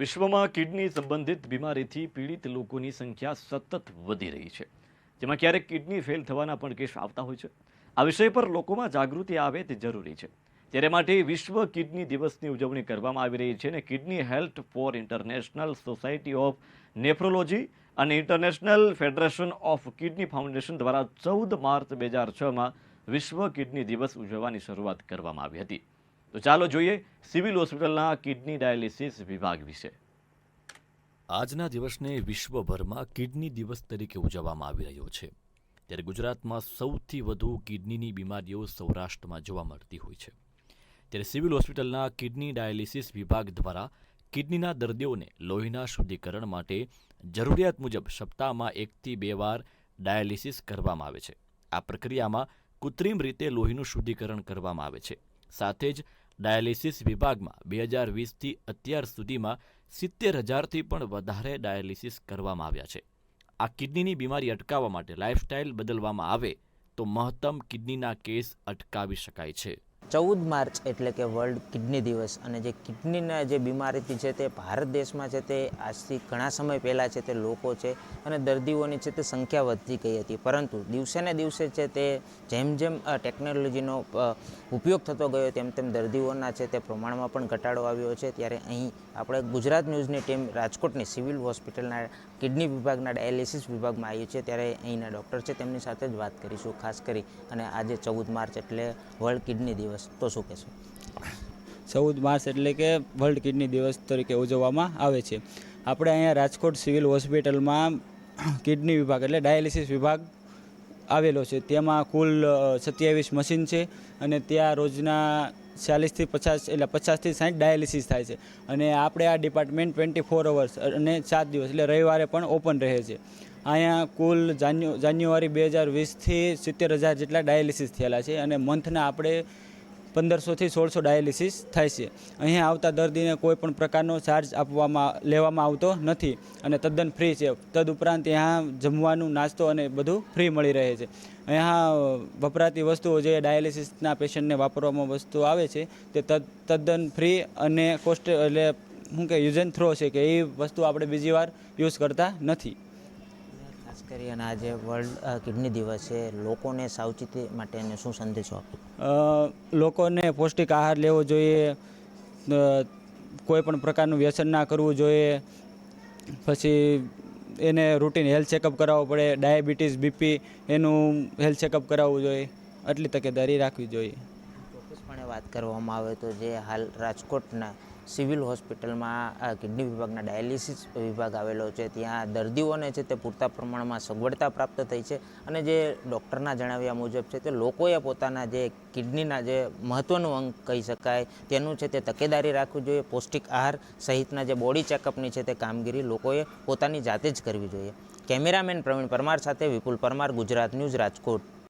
વિશ્વમાં કિડની સંબંધિત બીમારીથી પીડિત લોકોની સંખ્યા સતત વધી રહી છે. જેમાં ક્યારેક કિડની ફેલ થવાના પણ કેસ આવતા હોય છે. આ વિષય પર લોકોમાં જાગૃતિ આવે તે જરૂરી છે. ત્યારે માટે વિશ્વ કિડની દિવસની ઉજવણી કરવામાં આવી રહી છે અને kidney health for international society of nephrology અને international federation of kidney foundation દ્વારા ચૌદ માર્ચ બે હજાર છમાં વિશ્વ કિડની દિવસ ઉજવવાની શરૂઆત કરવામાં આવી હતી. તો ચાલો જોઈએ સિવિલ હોસ્પિટલના કિડની ડાયાલિસિસ વિભાગ વિશે. આજના દિવસને વિશ્વભરમાં કિડની દિવસ તરીકે ઉજવવામાં આવી રહ્યો છે. ત્યારે ગુજરાતમાં સૌથી વધુ કિડનીની બીમારીઓ સૌરાષ્ટ્રમાં જોવા મળતી હોય છે. ત્યારે સિવિલ હોસ્પિટલના કિડની ડાયાલિસિસ વિભાગ દ્વારા કિડનીના દર્દીઓને લોહીના શુદ્ધિકરણ માટે જરૂરિયાત મુજબ સપ્તાહમાં એકથી બે વાર ડાયાલિસિસ કરવામાં આવે છે. આ પ્રક્રિયામાં કૃત્રિમ રીતે લોહીનું શુદ્ધિકરણ કરવામાં આવે છે. સાથે જ ડાયાલિસિસ વિભાગમાં બે હજાર વીસથી અત્યાર સુધીમાં સિત્તેર હજારથી પણ વધારે ડાયાલિસિસ કરવામાં આવ્યા છે. આ કિડનીની બીમારી અટકાવવા માટે લાઇફસ્ટાઇલ બદલવામાં આવે તો મહત્તમ કિડનીના કેસ અટકાવી શકાય છે. ચૌદ માર્ચ એટલે કે વર્લ્ડ કિડની દિવસ. અને જે કિડનીના જે બીમારીથી છે તે ભારત દેશમાં છે તે આજથી ઘણા સમય પહેલાં છે તે લોકો છે અને દર્દીઓની છે તે સંખ્યા વધતી ગઈ હતી. પરંતુ દિવસે ને દિવસે છે તે જેમ જેમ ટેકનોલોજીનો ઉપયોગ થતો ગયો તેમ તેમ દર્દીઓના છે તે પ્રમાણમાં પણ ઘટાડો આવ્યો છે. ત્યારે અહીં આપણે ગુજરાત ન્યૂઝની ટીમ રાજકોટની સિવિલ હોસ્પિટલના કિડની વિભાગના ડાયાલિસિસ વિભાગમાં આવી છે ત્યારે અહીંના ડૉક્ટર છે તેમની સાથે જ વાત કરીશું, ખાસ કરી. અને આજે ચૌદ માર્ચ એટલે વર્લ્ડ કિડની દિવસ. તો શું કહેશો? ચૌદ માર્ચ એટલે કે વર્લ્ડ કિડની દિવસ તરીકે ઉજવવામાં આવે છે. આપણે અહીંયા રાજકોટ સિવિલ હોસ્પિટલમાં કિડની વિભાગ એટલે ડાયાલિસિસ વિભાગ આવેલો છે. તેમાં કુલ સત્યાવીસ મશીન છે અને ત્યાં રોજના ચાલીસથી પચાસ એટલે પચાસથી સાઠ ડાયાલિસિસ થાય છે. અને આપણે આ ડિપાર્ટમેન્ટ ટ્વેન્ટી ફોર અવર્સ અને સાત દિવસ એટલે રવિવારે પણ ઓપન રહે છે. અહીંયા કુલ જાન્યુ, જાન્યુઆરી બે હજાર વીસથી સિત્તેર હજાર જેટલા ડાયાલિસિસ થયેલા છે અને મંથના આપણે પંદરસોથી સોળસો ડાયાલિસિસ થાય છે. અહીંયા આવતા દર્દીને કોઈ પણ પ્રકારનો ચાર્જ આપવામાં, લેવામાં આવતો નથી અને તદ્દન ફ્રી છે. તદુપરાંત ત્યાં જમવાનું, નાસ્તો અને બધું ફ્રી મળી રહે છે. અહીંયા વપરાતી વસ્તુઓ જે ડાયાલિસિસના પેશન્ટને વાપરવામાં વસ્તુ આવે છે તે તદ, તદ્દન ફ્રી અને કોસ્ટ એટલે શું કે યુઝ એન્ડ થ્રો છે કે એ વસ્તુ આપણે બીજી વાર યુઝ કરતા નથી. ખાસ કરી અને આજે વર્લ્ડ કિડની દિવસ છે લોકોને સાવચેતી માટેને શું સંદેશો આપો? લોકોને પૌષ્ટિક આહાર લેવો જોઈએ કોઈ પણ પ્રકારનું વ્યસન ના કરવું જોઈએ પછી એને રૂટીન હેલ્થ ચેકઅપ કરાવવો પડે ડાયાબિટીસ બીપી એનું હેલ્થ ચેકઅપ કરાવવું જોઈએ આટલી તકેદારી રાખવી જોઈએ. ચોક્કસપણે વાત કરવામાં આવે તો જે હાલ રાજકોટના સિવિલ હોસ્પિટલમાં કિડની વિભાગના ડાયાલિસિસ વિભાગ આવેલો છે. ત્યાં દર્દીઓને છે તે પૂરતા પ્રમાણમાં સગવડતા પ્રાપ્ત થઈ છે અને જે ડૉક્ટરના જણાવ્યા મુજબ છે તે લોકોએ પોતાના જે કિડનીના જે મહત્ત્વનું અંગ કહી શકાય, તેનું છે તે તકેદારી રાખવી જોઈએ, પૌષ્ટિક આહાર સહિતના જે બોડી ચેકઅપની છે તે કામગીરી લોકોએ પોતાની જાતે જ કરવી જોઈએ. કેમેરામેન પ્રવીણ પરમાર સાથે વિપુલ પરમાર, ગુજરાત ન્યૂઝ રાજકોટ.